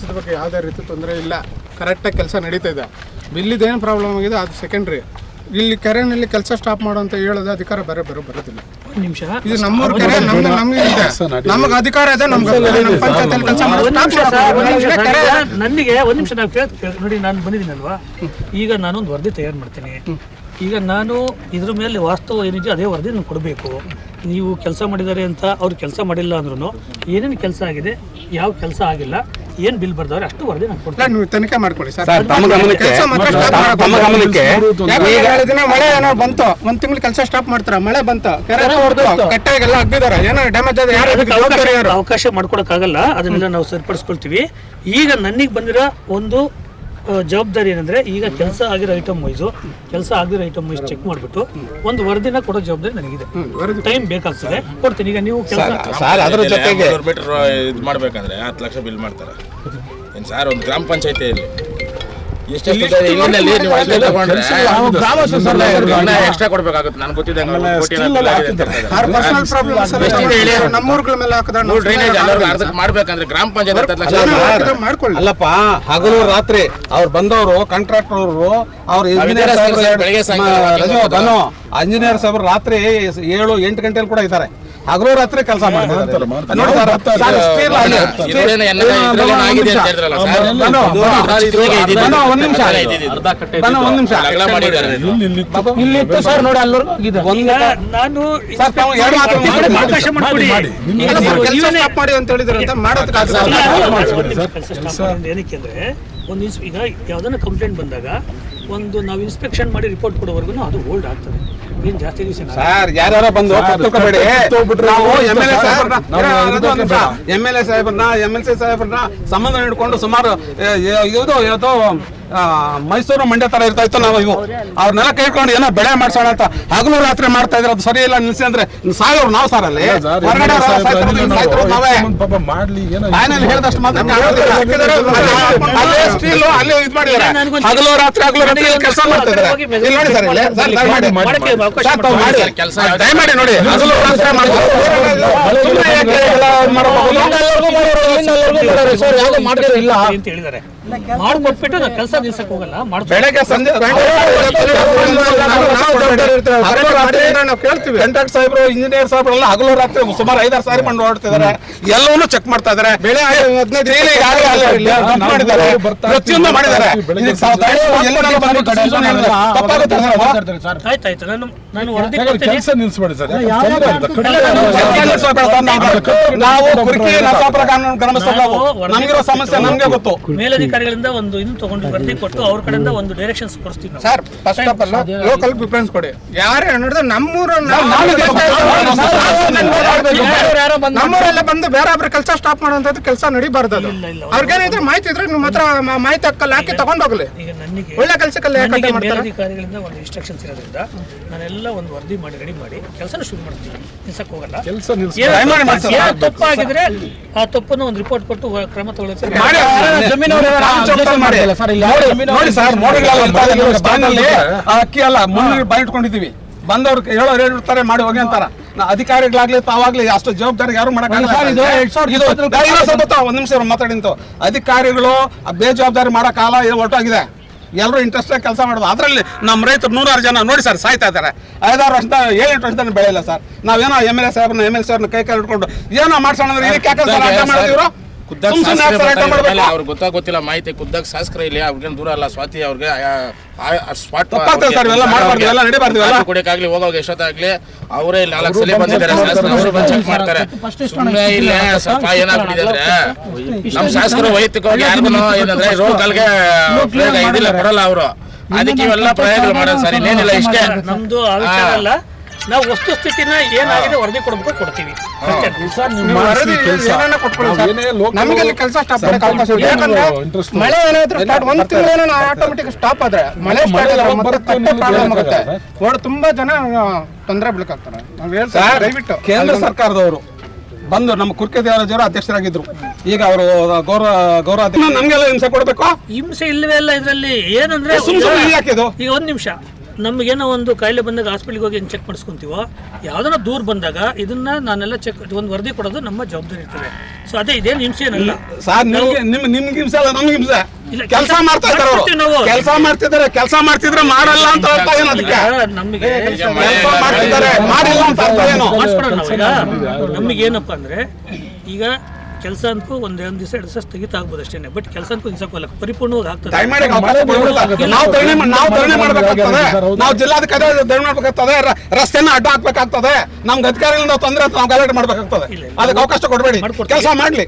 ಕೆಲಸದ ಬಗ್ಗೆ ಯಾವುದೇ ರೀತಿ ತೊಂದರೆ ಇಲ್ಲ. ಕರೆಕ್ಟಾಗಿ ಕೆಲಸ ನಡೀತಾ ಇದೆ. ಬಿಲ್ಲಿದೇನು ಪ್ರಾಬ್ಲಮ್ ಆಗಿದೆ ಅದು ಸೆಕೆಂಡ್ರಿ ಇಲ್ಲಿ ಕೆರೆನಲ್ಲಿ ಕೆಲಸ ಸ್ಟಾಪ್ ಮಾಡುವಂತ ಹೇಳೋದು ಅಧಿಕಾರ ಬೇರೆ ಬೇರೆ ಬರೋದಿಲ್ಲ. ಒಂದ್ ನಿಮಿಷ. ಇದು ನಮ್ಮೂರ ಕೆರೆ ನಮ್ದು ನಮ್ಗೆ ಇದೆ. ನಮಗೆ ಅಧಿಕಾರ ಇದೆ ನಮ್ಗೆ ನಮ್ಮ ಪಂಚಾಯತ್ ಕೆಲಸ ಒಂದ್ ಸರ್, ಒಂದ್ ನಿಮಿಷ ಸರ್, ನನಗೆ ಒಂದ್ ನಿಮಿಷ ನಾವು ಕೇಳ್- ನೋಡಿ ನಾನು ಬಂದಿದ್ದೀನಲ್ವಾ? ಈಗ ನಾನೊಂದು ವರದಿ ತಯಾರು ಮಾಡ್ತೀನಿ. ಈಗ ನಾನು ಇದ್ರ ಮೇಲೆ ವಾಸ್ತವ ಏನಿದೆ ಅದೇ ವರದಿ ನಾನು ಕೊಡಬೇಕು. ನೀವು ಕೆಲಸ ಮಾಡಿದ್ದಾರೆ ಅಂತ ಅವ್ರು ಕೆಲಸ ಮಾಡಿಲ್ಲ ಅಂದ್ರೂ ಏನೇನು ಕೆಲಸ ಆಗಿದೆ ಯಾವ ಕೆಲಸ ಆಗಿಲ್ಲ ಏನು ಬಿಲ್ ಬರ್ದವ್ರೆ? ಅಷ್ಟು ವರದಿ ನಾನು ಕೊಡ್ತೀನಿ. ನೀವು ತನಿಖೆ ಮಾಡ್ಕೊಳ್ಳಿ ಸರ್. ಸರ್ ತಮ್ಮ ಗಮನಕ್ಕೆ ಕೆಲಸ ಮಾತ್ರ stop ತಮ್ಮ- ತಮ್ಮ ಗಮನಕ್ಕೆ ಎರಡು ದಿನ ಮಳೆ ಏನೋ ಬಂತು. ಒಂದ್ ತಿಂಗಳು ಕೆಲಸ ಸ್ಟಾಪ್ ಮಾಡ್ತಾರ? ಮಳೆ ಬಂತು. ಕೆರೆ ಹೊಡೆದು ಕಟ್ಟಾಗೆಲ್ಲ ಅಗ್ದಿದಾರ ಏನೋ ಡ್ಯಾಮೇಜ್ ಆದ ಯಾರು ಅದಕ್ಕೆ ಜವಾಬ್ದಾರಿ ಯಾರು? ಅವಕಾಶ ಮಾಡ್ಕೊಡಕ್ಕಾಗಲ್ಲ. ಅದನ್ನೆಲ್ಲ ನಾವು ಸರಿಪಡಿಸ್ಕೊಳ್ತೀವಿ. ಈಗ ನನಗೆ ಬಂದಿರೋ ಒಂದು ಜವಾಬ್ದಾರಿ ಏನಂದ್ರೆ ಈಗ ಕೆಲಸ ಆಗಿರೋ ಐಟಮ್ ವೈಸು ಕೆಲಸ ಆಗಿರೋ ಐಟಮ್ ವೈಸ್ ಚೆಕ್ ಮಾಡಿಬಿಟ್ಟು ಒಂದು ವರದಿನ ಕೊಡೋ ಜವಾಬ್ದಾರಿ ನನಗಿದೆ. ಟೈಮ್ ಬೇಕಾಗ್ತದೆ ಕೊಡ್ತೀನಿ. ಈಗ ನೀವು ಕೆಲಸ ಸರ್ ಅದ್ರ ಜೊತೆಗೆ ಮೂರು ಮೀಟರ್ ಇದು ಮಾಡ್ಬೇಕಂದ್ರೆ ಹತ್ತು ಲಕ್ಷ ಬಿಲ್ ಮಾಡ್ತಾರೆ. ಏನು ಸರ್ ಒಂದು ಗ್ರಾಮ ಪಂಚಾಯತಿಯಲ್ಲಿ ಎಕ್ಸ್ಟ್ರಾ ಕೊಡ್ಬೇಕಾಗುತ್ತೆ. ನಮ್ಮೂರ್ಗಳ ಮೇಲೆ ಡ್ರೈನೇಜ್ ಅರ್ಧಕ್ಕೆ ಮಾಡ್ಬೇಕಂದ್ರೆ ಗ್ರಾಮ ಪಂಚಾಯತ್ ಮಾಡ್ಕೊಳ್ಳಿ. ಅಲ್ಲಪ್ಪ ಹಗಲು ರಾತ್ರಿ ಅವ್ರು ಬಂದವರು ಕಾಂಟ್ರಾಕ್ಟರ್ ಅವರು ಅವ್ರ ಇಂಜಿನಿಯರ್ ಸಾಹೇಬ್ರು ರಾತ್ರಿ ಏಳು ಎಂಟು ಗಂಟೆಯಲ್ಲಿ ಕೂಡ ಇದ್ದಾರೆ. ಹಗಲು ರಾತ್ರಿ ಕೆಲಸ ಮಾಡ್ತಾರೆ ಸರ್, ಒಂದ್ ನಿಮಿಷ. ಒಂದ್ ನಿಮಿಷ. ನೋಡಿ ಅಲ್ಲೂ ನಾನು ಮಾಡಿ, ಮಾಡಿ ಅಂತ ಹೇಳಿದ್ರಂತ ಮಾಡೋದಕ್ಕೆ ಏನಕ್ಕೆ ಅಂದ್ರೆ ಒಂದು ಈಗ ಯಾವ್ದಾನ ಕಂಪ್ಲೇಂಟ್ ಬಂದಾಗ ಒಂದು ನಾವು ಇನ್ಸ್ಪೆಕ್ಷನ್ ಮಾಡಿ ರಿಪೋರ್ಟ್ ಕೊಡೋವರೆಗೂ ಅದು ಹೋಲ್ಡ್ ಆಗ್ತದೆ. ಸರ್ ಯಾರ್ಯಾರ ಬಂದು ಕೂತ್ಕೋಬೇಡಿ ನಾವು ಎಂ ಎಲ್ ಎ ಸಾಹೇಬ್ರನ್ನ ಎಂ ಎಲ್ ಎ ಸಾಹೇಬ್ರನ್ನ ಎಂ ಎಲ್ ಸಿ ಸಾಹೇಬ್ರನ್ನ ಸಂಬಂಧ ಹಿಡ್ಕೊಂಡು ಸುಮಾರು ಇದು ಮೈಸೂರು ಮಂಡ್ಯ ತರ ಇರ್ತಾ ಇತ್ತು ನಾವು ಇವು. ಅವ್ರನ್ನೆಲ್ಲ ಕೇಳ್ಕೊಂಡು ಏನೋ ಬೆಳೆ ಮಾಡ್ಸೋಣ ಅಂತ ಹಗಲು ರಾತ್ರಿ ಮಾಡ್ತಾ ಇದ್ರೆ ಅದು ಸರಿ ಇಲ್ಲ ನಿಲ್ಸಿ ಅಂದ್ರೆ ಸಾಯೋರು ನಾವು ಸರ್ ಅಲ್ಲಿ. ಹೇಳ್ದಷ್ಟು ಮಾತ್ರ ಸ್ಟೀಲು ಅಲ್ಲೇ ಇದು ಹಗಲು ರಾತ್ರಿ ಹಗಲು ರಾತ್ರಿ ಕೆಲಸ ಮಾಡ್ತಾ ಇದ್ದಾರೆ ಇಲ್ಲಿ ನೋಡಿ ಸರ್ ಇಲ್ಲಿ. ಸರ್ ಮಾಡಿ. ಮಾಡಿ ದಯಮಾಡಿ ನೋಡಿ. ಹಗಲು ರಾತ್ರಿ ಮಾಡ್ತಾರೆ. ಸುಮ್ನೆ ಯಾಕೆ ಎಲ್ಲ ಮಾಡ್ಬೇಕು? ಅಂತ ಹೇಳಿದ್ದಾರೆ. ಮಾಡ್ಕೊಟ್ಬಿಟ್ಟು ನಾವು ಕೆಲಸ ನಿಲ್ಸಕ್ ಹೋಗಲ್ಲ ಮಾಡ್ಬೇಕು ಬೆಳಗ್ಗೆ ಸಂಜೆ ಕೇಳ್ತೀವಿ. ಕಂಟ್ರಾಕ್ಟ್ ಸಾಹೇಬ್ರು ಇಂಜಿನಿಯರ್ ಸಾಹೇಬ್ರು ಎಲ್ಲ ಹಗಲು ರಾತ್ರಿ ಸುಮಾರು ಐದಾರು ಸಾರಿ ಬಂದು ಓಡ್ತಿದ್ದಾರೆ ಎಲ್ಲವನ್ನೂ ಚೆಕ್ ಮಾಡ್ತಾ ಇದಾರೆ ಬೆಳೆ ಮಾಡಿದ್ದಾರೆ. ಪ್ರತಿಯೊಂದು ಮಾಡಿದ್ದಾರೆ. ನಾವು- ಕುರ್ಕಿ ಗ್ರಾಮಸ್ಥರು. ನಮ್ಗಿರೋ ಸಮಸ್ಯೆ ನಮ್ಗೆ ಗೊತ್ತು. ಮೇಲಧಿಕಾರಿಗಳಿಂದ ಒಂದು ಇದು ತಗೊಂಡು ವರದಿ ಕೊಟ್ಟು ಅವ್ರ ಕಡೆಯಿಂದ ಒಂದು ಡೈರೆಕ್ಷನ್ಸ್ ಕೊಡಿಸ್ತೀವಿ sir first of all local preference ಕೊಡಿ ಯಾರೇ ನೋಡಿದ್ರೆ ನಮ್ಮೂರಲ್ಲ ನಮ್ಮೂರೆಲ್ಲ ಬಂದು ಬೇರೆ ಒಬ್ರು ಕೆಲಸ ಸ್ಟಾಪ್ ಮಾಡುವಂತದ್ದು ಕೆಲಸ ನಡಿಬಾರ್ದು ಅದು. ಅವ್ರಿಗೇನಿದ್ರೆ ಮಾಹಿತಿ ಇದ್ರೆ ನಿಮ್ಮ ಹತ್ರ ಮಾಹಿತಿ ಹಕ್ಕಲ್ಲಿ ಹಾಕಿ ತಗೊಂಡೋಗ್ಲಿ ಈಗ ನನಗೆ ಒಳ್ಳೆ ಕೆಲ್ಸಕ್ಕೆಲ್ಲ ಯಾಕೆ? ಮೇಲಧಿಕಾರಿಗಳಿಂದ ಒಂದು ಇನ್ಸ್ಟ್ರಕ್ಷನ್ಸ್ ಇರೋದ್ರಿಂದ ನಾನೆಲ್ಲ ಒಂದು ವರದಿ ಮಾಡಿ ರೆಡಿ ಮಾಡಿ ಕೆಲಸನ ಶುರು ಮಾಡ್ತೀನಿ ನಿಲ್ಸಕ್ ಹೋಗಲ್ಲ ಕೆಲಸ ತಪ್ಪಾಗಿದ್ರೆ ಆ ತಪ್ಪನ್ನು ಒಂದು ರಿಪೋರ್ಟ್ ಕೊಟ್ಟು ಕ್ರಮ ತಗೊಳ್ಳಿ ಸರ್ ನೋಡಿ, ಆ ಅಕ್ಕಿ ಅಲ್ಲ ಮುನ್ನೂರು ಬೈ ಇಟ್ಕೊಂಡಿದೀವಿ ಬಂದವ್ರು ಹೇಳೋ ಹೇಳಿರ್ತಾರೆ ಮಾಡಿ ಹೋಗಿ ಅಂತಾರ. ನಾ ಅಧಿಕಾರಿಗಳಾಗ್ಲಿ ತಾವಾಗ್ಲಿ ಅಷ್ಟು ಜವಾಬ್ದಾರಿ ಯಾರು ಮಾಡಕ್ಕಾಗಲ್ಲ ಒಂದ್ ನಿಮಿಷ ಮಾತಾಡಿಂತು ಅಧಿಕಾರಿಗಳು ಬೇಜವಾಬ್ದಾರಿ ಮಾಡೋ ಕಾಲ ಹೊರಟೋಗಿದೆ. ಎಲ್ಲರೂ ಇಂಟ್ರೆಸ್ಟ್ ಕೆಲಸ ಮಾಡೋದು. ಅದರಲ್ಲಿ ನಮ್ಮ ರೈತರು ನೂರಾರು ಜನ ನೋಡಿ ಸರ್ ಸಾಯ್ತಾ ಇದ್ದಾರೆ. ಐದಾರು ವರ್ಷದ ಏಳೆಂಟು ವರ್ಷದಿಂದ ಬೆಳೆಯಿಲ್ಲ ಸರ್. ನಾವೇನೋ ಎಂ ಎಲ್ ಎ ಸಾಹೇಬ್ನ ಎಂ ಎಲ್ ಸಾಹೇಬ್ನ ಕೈ ಕೈ ಹಿಡ್ಕೊಂಡು ಏನೋ ಮಾಡ್ಸೋಣ ಅಂದ್ರೆ ಇದಕ್ಕೆ ಯಾಕೆ ಖುದ್ದಾಗಿ ಸುಮ್ ಸುಮ್ನೆ ಯಾಕೆ ಸರ್ ಅಡ್ಡ ಮಾಡ್ಬೇಕು? ಅವ್ರಿಗೆ ಗೊತ್ತಾಗ ಗೊತ್ತಿಲ್ಲ ಮಾಹಿತಿ ಖುದ್ದಾಗಿ ಶಾಸಕರ ಇಲ್ಲ ಅವ್ರಿಗೇನು ದೂರ ಅಲ್ಲ ಸ್ವಾತಿ ಅವ್ರಿಗೆ ಸ್ಪಾಟ್ ತಪ್ಪಾಗ್ತದೆ ಸರ್, ಇವೆಲ್ಲ ಮಾಡ್ಬಾರ್ದು, ಇವೆಲ್ಲ ನಡಿಬಾರ್ದು, ಇವೆಲ್ಲ. ಕುಡಿಯಕ್ಕಾಗ್ಲಿ ಹೋಗೋವಾಗ ಎಷ್ಟೊತ್ತಾಗ್ಲಿ ಅವರೇ ನಾಲ್ಕು ಸಲ ಬಂದಿದ್ದಾರೆ ಶಾಸಕರು ಅವರು ಬಂದು ಚೆಕ್ ಮಾಡ್ತಾರೆ ಸುಮ್ಮನೆ ಇಲ್ಲ ಸ್ವಲ್ಪ ಏನಾಗ್ಬಿಟ್ಟಿದೆ ಅಂದ್ರೆ ನಮ್ಮ ಶಾಸಕರು ವೈಯಕ್ತಿಕವಾಗಿ ಯಾರಿಗೂ ಏನಂದ್ರೆ ಇದಿಲ್ಲ ಬರಲ್ಲ ಅವರು ಅದಕ್ಕೆ ಇವೆಲ್ಲ ಪ್ರಯೋಗಗಳು ಮಾಡೋದು ಸರ್ ಇನ್ನೇನಿಲ್ಲ ಇಷ್ಟೇ ನಮ್ದು ಆ ವಿಚಾರ ಅಲ್ಲ ನಾವು ವಸ್ತುಸ್ಥಿತಿನ ಏನಾಗಿದೆ ವರದಿ ಕೊಡ್ಬೇಕು ಕೊಡ್ತೀವಿ. ಮಳೆ ಏನಾದ್ರೂ ಸ್ಟಾರ್ಟ್ ಒಂದ್ ತಿಂಗಳೇನೋ ಆಟೋಮೆಟಿಕ್ ಸ್ಟಾಪ್ ಆದ್ರೆ ಮಳೆ ಸ್ಟಾರ್ಟ್ ಆದ್ರೆ ಮತ್ತೆ ಕಟ್ಟೆ ಪ್ರಾಬ್ಲಮ್ ಆಗುತ್ತೆ. ತುಂಬಾ ಜನ ತೊಂದರೆ ಸರ್ ದಯವಿಟ್ಟು. ಕೇಂದ್ರ ಸರ್ಕಾರದವರು ಬಂದು ನಮ್ಮ ಕುರ್ಕೆ ದೇವರಾಜರು ಅಧ್ಯಕ್ಷರಾಗಿದ್ರು. ಈಗ ಅವರು ಗೌರವ ಗೌರವ ಅಧ್ಯಕ್ಷ ನಮ್ಗೆಲ್ಲ ಹಿಂಸೆ ಕೊಡ್ಬೇಕು? ಹಿಂಸೆ ಇಲ್ಲವೇ ಇಲ್ಲ ಇದರಲ್ಲಿ. ಏನಂದ್ರೆ? ಈಗ ಒಂದ್ ನಿಮಿಷ. ನಮಗೇನೋ ಒಂದು ಕಾಯಿಲೆ ಬಂದಾಗ ಹಾಸ್ಪಿಟ್ಲಿಗೆ ಹೋಗಿ ಚೆಕ್ ಮಾಡಿಸ್ಕೊಂತೀವೋ ಯಾವ್ದಾರ ದೂರ ಬಂದಾಗ ಇದನ್ನ ನಾನೆಲ್ಲ ಚೆಕ್ ಒಂದು ವರದಿ ಕೊಡೋದು ನಮ್ಮ ಜವಾಬ್ದಾರಿ ಇರ್ತದೆ. ಸೊ ಅದೇ ಇದೇನು ಹಿಂಸೆ ಏನಲ್ಲ. ಸರ್ ನಿಮ್ಗೆ ನಿಮ್ ನಿಮ್ಗೆ ಹಿಂಸೆ ಅಲ್ಲ ನಮ್ಗೆ ಹಿಂಸೆ. ಇಲ್ಲ, ಕೆಲಸ ಮಾಡ್ತಾ ಇದ್ದಾರೆ ಅವರು. ನಾವು. ಕೆಲಸ ಮಾಡ್ತಿದ್ದಾರೆ ಕೆಲಸ ಮಾಡ್ತಿದ್ರೆ ಮಾಡಲ್ಲ ಅಂತ ಅರ್ಥ ಏನು ಅದಕ್ಕೆ? ನಮಗೆ ಕೆಲಸ ಮಾಡ್ತಿದ್ದಾರೆ. ಮಾಡಿಲ್ಲ ಅಂತ ಅರ್ಥ ಏನು? ಮಾಡಿಸ್ಕೊಡೋಣ ನಮಗೆ ಏನಪ್ಪ ಅಂದ್ರೆ ಈಗ ಕೆಲಸ ಅಂತೂ ಒಂದೇ ಒಂದು ದಿವಸ ಎರಡು ದಿವಸ ಸ್ಥಗಿತ ಆಗ್ಬೋದು ಅಷ್ಟೇ ಬಟ್ ಕೆಲಸ ಅಂತೂ ನಿಲ್ಸಕ್ಕೋಲ್ಲ ಪರಿಪೂರ್ಣವಾಗಿ ಆಗ್ತದೆ. ನಾವು ಧರಣಿ ನಾವು ಧರಣಿ ಮಾಡ್ಬೇಕಾಗ್ತದೆ. ನಾವು ಜಿಲ್ಲಾಧಿಕಾರಿ ಧರಣಿ ಮಾಡ್ಬೇಕಾಗ್ತದೆ. ರಸ್ತೆನ ಅಡ್ಡ ಹಾಕ್ಬೇಕಾಗ್ತದೆ. ನಮ್ಗೆ ಅಧಿಕಾರಿಗಳಿಂದ ತೊಂದರೆ ನಾವು ಗಲಾಟೆ ಮಾಡ್ಬೇಕಾಗ್ತದೆ. ಅದಕ್ಕೆ ಅವಕಾಶ ಕೊಡಬೇಡಿ. ಕೆಲಸ ಮಾಡ್ಲಿ.